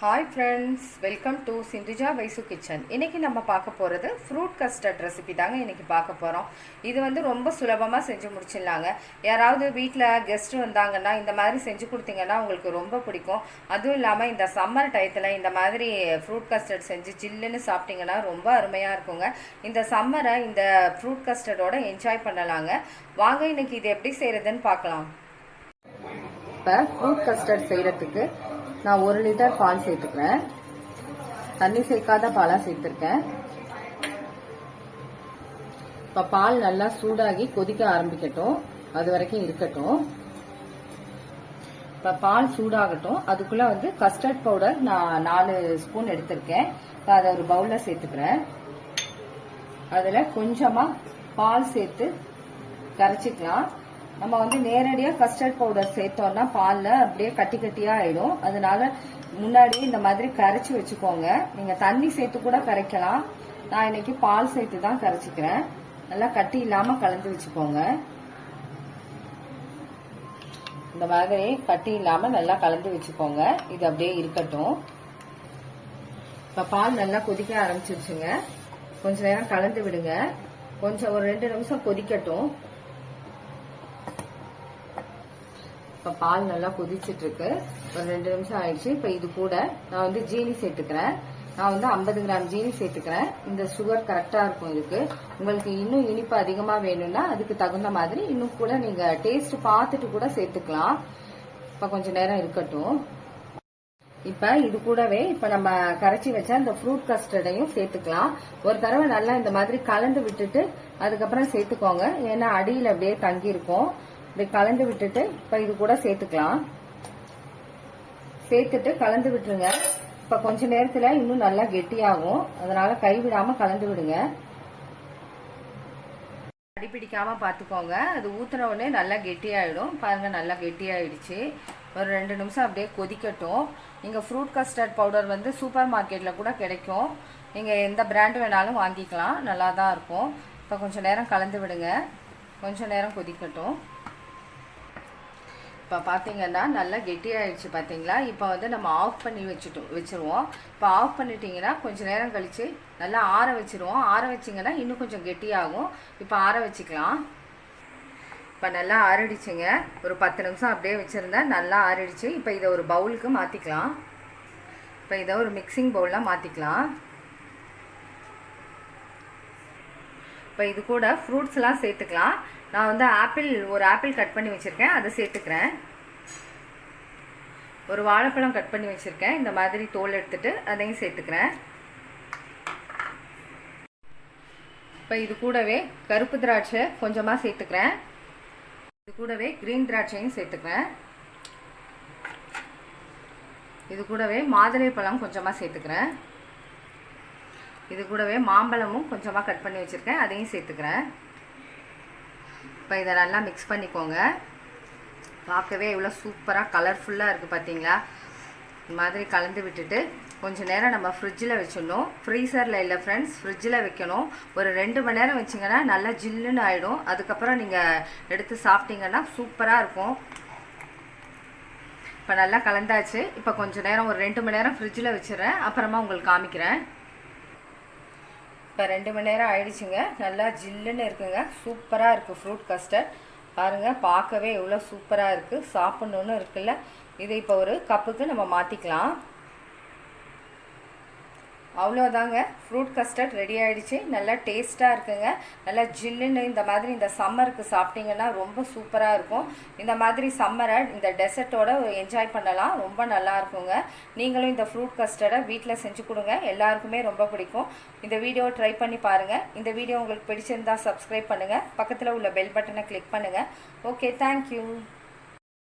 Hi friends welcome to Sindhuja Vaishu kitchen இன்றைக்கி நம்ம பார்க்க போகிறது ஃப்ரூட் கஸ்டர்ட் ரெசிபி தாங்க இன்றைக்கி பார்க்க போகிறோம் இது வந்து ரொம்ப சுலபமாக செஞ்சு முடிச்சிடலாங்க. யாராவது வீட்டில் கெஸ்ட் வந்தாங்கன்னா இந்த மாதிரி செஞ்சு கொடுத்தீங்கன்னா உங்களுக்கு ரொம்ப பிடிக்கும். அதுவும் இல்லாமல் இந்த சம்மர் டயத்தில் இந்த மாதிரி ஃப்ரூட் கஸ்டர்ட் செஞ்சு ஜில்லுன்னு சாப்பிட்டிங்கன்னா ரொம்ப அருமையாக இருக்குங்க. இந்த சம்மரை இந்த ஃப்ரூட் கஸ்டர்டோட என்ஜாய் பண்ணலாங்க. வாங்க இன்னைக்கு இது எப்படி செய்கிறதுன்னு பார்க்கலாம். இப்போ ஃப்ரூட் கஸ்டர்ட் செய்கிறதுக்கு நான் ஒரு லிட்டர் பால் சேர்த்துக்கிறேன். தண்ணி சேர்க்காத பாலாக சேர்த்துருக்கேன். இப்போ பால் நல்லா சூடாகி கொதிக்க ஆரம்பிக்கட்டும். அது வரைக்கும் இருக்கட்டும். இப்போ பால் சூடாகட்டும். அதுக்குள்ளே வந்து கஸ்டர்ட் பவுடர் நான் நாலு ஸ்பூன் எடுத்திருக்கேன். இப்போ அதை ஒரு பவுலில் சேர்த்துக்கிறேன். அதில் கொஞ்சமாக பால் சேர்த்து கரைச்சிக்கலாம். நம்ம வந்து நேரடியாக கஸ்டர்ட் பவுடர் சேர்த்தோம்னா பாலில் அப்படியே கட்டி கட்டியாக ஆயிடும். அதனால முன்னாடி இந்த மாதிரி கரைச்சி வச்சுக்கோங்க. நீங்கள் தண்ணி சேர்த்து கூட கரைக்கலாம். நான் இன்னைக்கு பால் சேர்த்து தான் கரைச்சிக்கிறேன். நல்லா கட்டி இல்லாமல் கலந்து வச்சுக்கோங்க. இந்த மாதிரி கட்டி இல்லாமல் நல்லா கலந்து வச்சுக்கோங்க. இது அப்படியே இருக்கட்டும். இப்போ பால் நல்லா கொதிக்க ஆரம்பிச்சிருச்சுங்க. கொஞ்ச நேரம் கலந்து விடுங்க. கொஞ்சம் ஒரு ரெண்டு நிமிஷம் கொதிக்கட்டும். இப்போ பால் நல்லா கொதிச்சுட்டு இருக்கு ஒரு ரெண்டு நிமிஷம் ஆயிடுச்சு. இப்போ இது கூட நான் வந்து ஜீனி சேர்த்துக்கிறேன். நான் வந்து ஐம்பது கிராம் ஜீனி சேர்த்துக்கிறேன். இந்த சுகர் கரெக்டாக இருக்கும் இதுக்கு. உங்களுக்கு இன்னும் இனிப்பு அதிகமாக வேணும்னா அதுக்கு தகுந்த மாதிரி இன்னும் கூட நீங்கள் டேஸ்ட் பார்த்துட்டு கூட சேர்த்துக்கலாம். இப்போ கொஞ்சம் நேரம் இருக்கட்டும். இப்போ இது கூடவே இப்போ நம்ம கரைச்சி வச்ச அந்த ஃப்ரூட் கஸ்டர்டையும் சேர்த்துக்கலாம். ஒரு தடவை நல்லா இந்த மாதிரி கலந்து விட்டுட்டு அதுக்கப்புறம் சேர்த்துக்கோங்க. ஏன்னா அடியில் அப்படியே தங்கி இருக்கும் இப்படி கலந்து விட்டுட்டு இப்போ இது கூட சேர்த்துக்கலாம். சேர்த்துட்டு கலந்து விட்டுருங்க. இப்போ கொஞ்ச நேரத்தில் இன்னும் நல்லா கெட்டியாகும். அதனால கைவிடாம கலந்து விடுங்க. அடிப்பிடிக்காமல் பார்த்துக்கோங்க அது ஊத்துன உடனே நல்லா கெட்டியாயிடும். பாருங்க நல்லா கெட்டியாயிடுச்சு. ஒரு ரெண்டு நிமிஷம் அப்படியே கொதிக்கட்டும். நீங்கள் ஃப்ரூட் கஸ்டர்ட் பவுடர் வந்து சூப்பர் மார்க்கெட்டில் கூட கிடைக்கும். நீங்கள் எந்த பிராண்டு வேணாலும் வாங்கிக்கலாம். நல்லா தான் இருக்கும். இப்போ கொஞ்சம் நேரம் கலந்து விடுங்க. கொஞ்சம் நேரம் கொதிக்கட்டும். இப்போ பார்த்தீங்கன்னா நல்லா கெட்டியாயிடுச்சு பார்த்தீங்களா இப்போ வந்து நம்ம ஆஃப் பண்ணி வச்சுட்டோம் வச்சுருவோம். இப்போ ஆஃப் பண்ணிட்டீங்கன்னா கொஞ்சம் நேரம் கழித்து நல்லா ஆற வச்சுருவோம். ஆற வச்சிங்கன்னா இன்னும் கொஞ்சம் கெட்டியாகும். இப்போ ஆற வச்சுக்கலாம். இப்போ நல்லா ஆறிடுச்சுங்க. ஒரு பத்து நிமிஷம் அப்படியே வச்சுருந்தேன் நல்லா ஆறிடுச்சு. இப்போ இதை ஒரு பவுலுக்கு மாற்றிக்கலாம் இப்போ இதை ஒரு மிக்சிங் பவுலில் மாற்றிக்கலாம் இப்போ இது கூட ஃப்ரூட்ஸ்லாம் சேர்த்துக்கலாம். நான் வந்து ஆப்பிள் ஒரு ஆப்பிள் கட் பண்ணி வச்சுருக்கேன். அதை சேர்த்துக்கிறேன். ஒரு வாழைப்பழம் கட் பண்ணி வச்சுருக்கேன். இந்த மாதிரி தோல் எடுத்துகிட்டு அதையும் சேர்த்துக்கிறேன். இப்போ இது கூடவே கருப்பு திராட்சை கொஞ்சமாக சேர்த்துக்கிறேன். இது கூடவே க்ரீன் திராட்சையும் சேர்த்துக்கிறேன். இது கூடவே மாதுளை பழம் கொஞ்சமாக சேர்த்துக்கிறேன். இது கூடவே மாம்பழமும் கொஞ்சமாக கட் பண்ணி வச்சுருக்கேன். அதையும் சேர்த்துக்கிறேன். இப்போ இதை நல்லா மிக்ஸ் பண்ணிக்கோங்க. பார்க்கவே இவ்வளோ சூப்பராக கலர்ஃபுல்லாக இருக்குது பார்த்தீங்களா இந்த மாதிரி கலந்து விட்டுட்டு கொஞ்சம் நேரம் நம்ம ஃப்ரிட்ஜில் வச்சிடணும். ஃப்ரீசரில் இல்லை ஃப்ரெண்ட்ஸ் ஃப்ரிட்ஜில் வைக்கணும். ஒரு ரெண்டு மணி நேரம் வச்சிங்கன்னா நல்லா ஜில்லுன்னு ஆகிடும் அதுக்கப்புறம் நீங்கள் எடுத்து சாப்பிட்டீங்கன்னா சூப்பராக இருக்கும். இப்போ நல்லா கலந்தாச்சு. இப்போ கொஞ்சம் நேரம் ஒரு ரெண்டு மணி நேரம் ஃப்ரிட்ஜில் வச்சிடுறேன். அப்புறமா உங்களுக்கு காமிக்கிறேன். இப்போ ரெண்டு மணி நேரம் ஆயிடுச்சுங்க. நல்லா ஜில்லுன்னு இருக்குங்க. சூப்பராக இருக்குது ஃப்ரூட் கஸ்டர்ட் பாருங்கள் பார்க்கவே எவ்வளோ சூப்பராக இருக்குது சாப்பிட்ணுன்னு இருக்குல்ல. இது இப்போ ஒரு கப்புக்கு நம்ம மாற்றிக்கலாம் அவ்வளோதாங்க ஃப்ரூட் கஸ்டர்ட் ரெடி ஆகிடுச்சு நல்லா டேஸ்ட்டாக இருக்குங்க. நல்லா ஜில்லுன்னு இந்த மாதிரி இந்த சம்மருக்கு சாப்பிட்டிங்கன்னா ரொம்ப சூப்பராக இருக்கும். இந்த மாதிரி சம்மரை இந்த டெசர்ட்டோட என்ஜாய் பண்ணலாம். ரொம்ப நல்லா இருக்குங்க. நீங்களும் இந்த ஃப்ரூட் கஸ்டர்டை வீட்டில் செஞ்சு கொடுங்க. எல்லாருக்குமே ரொம்ப பிடிக்கும். இந்த வீடியோ ட்ரை பண்ணி பாருங்கள் இந்த வீடியோ உங்களுக்கு பிடிச்சிருந்தா சப்ஸ்கிரைப் பண்ணுங்கள் பக்கத்தில் உள்ள பெல் பட்டனை கிளிக் பண்ணுங்கள் ஓகே தேங்க்யூ